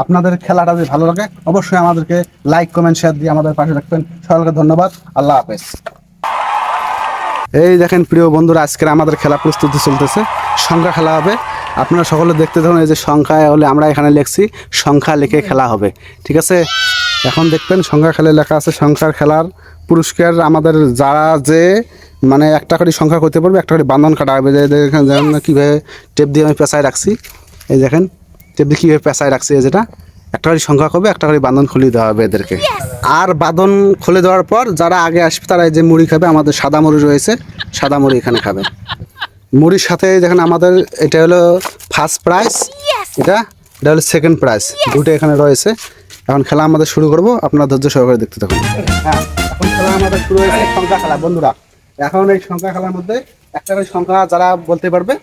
আপনাদের খেলাটা যদি ভালো লাগে অবশ্যই আমাদেরকে লাইক কমেন্ট শেয়ার দিয়ে আমাদের পাশে রাখবেন সকলকে ধন্যবাদ আল্লাহ হাফেজ এই দেখেন প্রিয় বন্ধুরা আজকের আমাদের খেলা প্রস্তুতি চলতেছে সংখ্যা খেলা হবে আপনারা সকলে দেখতে থাকুন এই যে সংখ্যা হলে আমরা এখানে লিখছি সংখ্যা লিখে খেলা হবে ঠিক আছে এখন দেখবেন সংখ্যা খেলে লেখা আছে সংখ্যার খেলার পুরস্কার আমাদের যারা যে মানে একটা করে সংখ্যা করতে পারবে একটা করে বান্ধন কাটা হবে যে দেখেন দেখেন কীভাবে টেপ দিয়ে আমি পেঁচায় রাখছি এই দেখেন দিয়ে কীভাবে পেঁচায় রাখছি যেটা? একটা করে সংখ্যা করবে একটা করে বাঁধন খুলে দেওয়া হবে এদেরকে। আর বাঁধন খুলে দেওয়ার পর যারা আগে আসবে তারা যে মুড়ি খাবে আমাদের সাদা মুড়ি রয়েছে সাদা মুড়ি এখানে খাবে। মুড়ির সাথে দেখেন আমাদের এটা হলো ফার্স্ট প্রাইজ এটা এটা হলো সেকেন্ড প্রাইজ দুটো এখানে রয়েছে। এখন খেলা আমাদের শুরু করব আপনারা ধৈর্য সহকারে দেখতে থাকুন। হ্যাঁ এখন খেলা আমাদের শুরু হয়েছে সংখ্যা খেলা বন্ধুরা। এখন এই সংখ্যা খেলার মধ্যে একটা সংখ্যা যারা বলতে পারবে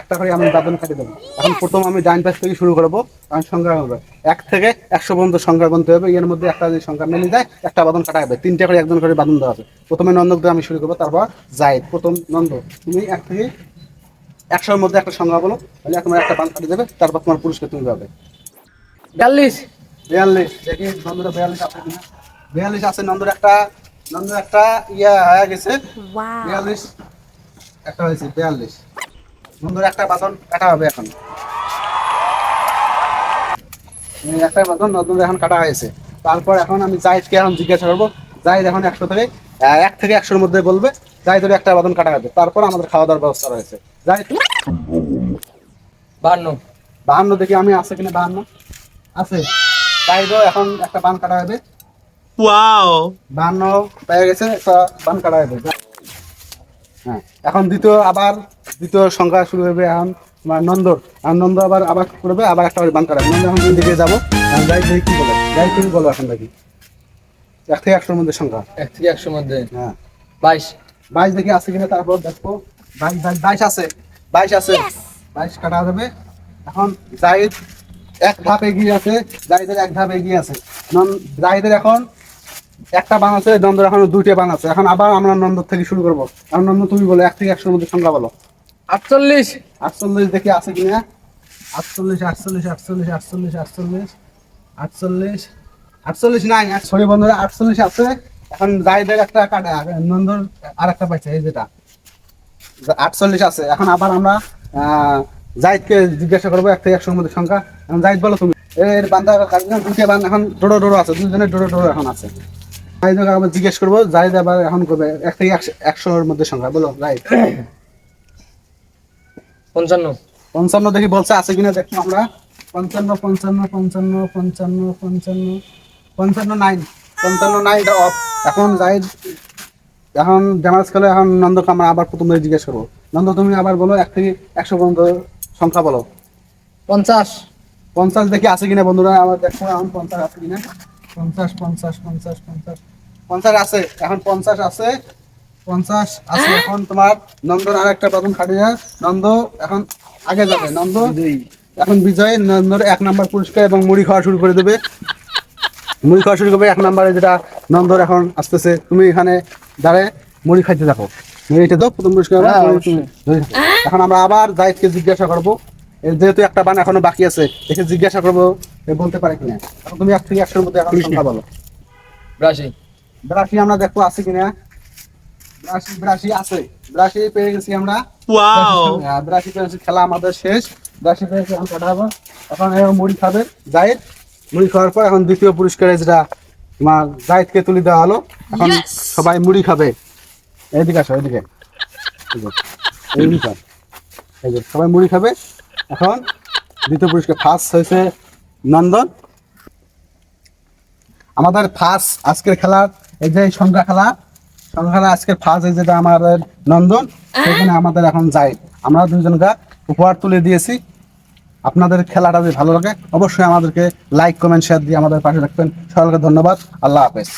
একটা করে আমি বাদন কাটিয়ে দেবো। এখন প্রথম আমি ডাইন পাশ থেকে শুরু করব কারণ সংখ্যা হবে। এক থেকে একশো পর্যন্ত সংখ্যা গুনতে হবে এর মধ্যে একটা যদি সংখ্যা মিলে যায় একটা বাদন কাটা হবে। তিনটা করে একজন করে বাদন দেওয়া আছে। প্রথমে নন্দক দিয়ে আমি শুরু করব তারপর যাই প্রথম নন্দ তুমি এক থেকে একশোর মধ্যে একটা সংখ্যা বলো তাহলে তোমার একটা বান কাটিয়ে দেবে তারপর তোমার পুরস্কার তুমি পাবে। বিয়াল্লিশ। বিয়াল্লিশ দেখি নন্দরা বিয়াল্লিশ আছে কিনা। বিয়াল্লিশ আছে নন্দর একটা নন্দর একটা ইয়া হয়ে গেছে। বিয়াল্লিশ একটা হয়েছে বিয়াল্লিশ। নন্দর একটা বাদন কাটা হবে এখন। একটা বাদন নতুন এখন কাটা হয়েছে। তারপর এখন আমি জাহিদকে এখন জিজ্ঞাসা করব জাহিদ এখন একশো থেকে এক থেকে একশোর মধ্যে বলবে জাহিদের একটা বাদন কাটা হবে। তারপর আমাদের খাওয়া দাওয়ার ব্যবস্থা রয়েছে। জাহিদ? বান্ন বাহান্ন দেখি আমি আছে কিনা বাহান্ন? আছে। জাহিদও এখন একটা বান কাটা হবে! বান্ন পেয়ে গেছে একটা বান কাটা হবে। হ্যাঁ এখন দ্বিতীয় আবার দ্বিতীয় সংখ্যা শুরু হবে এখন তোমার নন্দর আর নন্দ আবার আবার করবে আবার একটা করে বান কাটা হবে। নন্দ এখন দিকে যাব? যাই দেখি কি বলে। যাই তুমি বলো এখন দেখি। এক থেকে একশোর মধ্যে সংখ্যা। এক থেকে একশোর মধ্যে? হ্যাঁ। বাইশ। বাইশ দেখি আছে কিনা তারপর দেখব। বাইশ বাইশ বাইশ আছে। বাইশ আছে। বাইশ কাটা যাবে। এখন জাহিদ এক ধাপ এগিয়ে আছে। জাহিদের এক ধাপ এগিয়ে আছে। নন জাহিদের এখন একটা বান আছে নন্দর এখন দুইটা বান আছে। এখন আবার আমরা নন্দর থেকে শুরু করব। এখন নন্দ তুমি বলো এক থেকে একশোর মধ্যে সংখ্যা বলো। আটচল্লিশ। আটচল্লিশ দেখি আছে কিনা? আটচল্লিশ আটচল্লিশ আটচল্লিশ আটচল্লিশ আটচল্লিশ আটচল্লিশ আটচল্লিশ নাই সরি বন্ধুরা, আটচল্লিশ আছে। এখন জাহিদের একটা কাটা, নন্দর আর একটা পাইছে, এই যেটা। আটচল্লিশ আছে। এখন আবার আমরা জাহিদকে জিজ্ঞাসা করব, এক একশোর মধ্যে সংখ্যা। এখন জাহিদ বলো তুমি। এর কাজটা দুইটা বান এখন ডোড়ো ডোড়ো আছে দুজনের ডোড়ো ডোড়ো এখন আছে। জাহিদকে আবার জিজ্ঞেস করব, জাহিদ আবার এখন করবে, এক থেকে একশো একশোর মধ্যে সংখ্যা, বলো, জাহিদ। পঞ্চান্ন। পঞ্চান্ন দেখি বলছে আছে কিনা দেখো আমরা। পঞ্চান্ন পঞ্চান্ন পঞ্চান্ন পঞ্চান্ন পঞ্চান্ন পঞ্চান্ন নাইন পঞ্চান্ন নাইন এটা অফ এখন জাহিদ এখন ড্যামাজ খেলে এখন নন্দকে আমরা আবার প্রথম ধরে জিজ্ঞেস করব। নন্দ তুমি আবার বলো এক থেকে একশো পর্যন্ত সংখ্যা বলো। পঞ্চাশ। পঞ্চাশ দেখি আছে কিনা বন্ধুরা আমার দেখো এখন পঞ্চাশ আছে কিনা। পঞ্চাশ পঞ্চাশ পঞ্চাশ পঞ্চাশ। পঞ্চাশ আছে এখন পঞ্চাশ আছে। পঞ্চাশ আছে এখন তোমার নন্দর আর একটা প্রথম খাটিয়া নন্দ এখন আগে যাবে। নন্দ এখন বিজয় নন্দর এক নাম্বার পুরস্কার এবং মুড়ি খাওয়া শুরু করে দেবে। মুড়ি খাওয়া শুরু করবে এক নাম্বারে যেটা নন্দর এখন আসতেছে। তুমি এখানে দাঁড়ায় মুড়ি খাইতে থাকো। মুড়িটা দাও প্রথম পুরস্কার হ্যাঁ। এখন আমরা আবার জাহিদকে জিজ্ঞাসা করব। যেহেতু একটা বান এখনও বাকি আছে এসে জিজ্ঞাসা করব বলতে পারে কিনা। তুমি এক থেকে একশোর মধ্যে এখন সংখ্যা বলো। বিরাশি। ব্রাশি আমরা দেখব আছে কিনা। ব্রাশি ব্রাশি আছে। ব্রাশি পেয়ে গেছি আমরা। Wow! হ্যাঁ, ব্রাশি পেয়ে খেলা আমাদের শেষ। ব্রাশি পেয়ে গেছি এখন কাটা এখন মুড়ি খাবে জাহিদ মুড়ি খাওয়ার পর এখন দ্বিতীয় পুরস্কারে যেটা তোমার জাহিদকে তুলে দেওয়া হলো এখন সবাই মুড়ি খাবে। এইদিকে আসো যে সবাই মুড়ি খাবে। এখন দ্বিতীয় পুরস্কার ফার্স্ট হয়েছে নন্দন। আমাদের ফার্স্ট আজকের খেলার এই যে সংখ্যা খেলা খেলা আজকের ফার্স্ট যেটা আমাদের নন্দন সেখানে আমাদের এখন যাই। আমরা দুজনকে উপহার তুলে দিয়েছি। আপনাদের খেলাটা যদি ভালো লাগে অবশ্যই আমাদেরকে লাইক কমেন্ট শেয়ার দিয়ে আমাদের পাশে রাখবেন সকলকে ধন্যবাদ। আল্লাহ হাফেজ।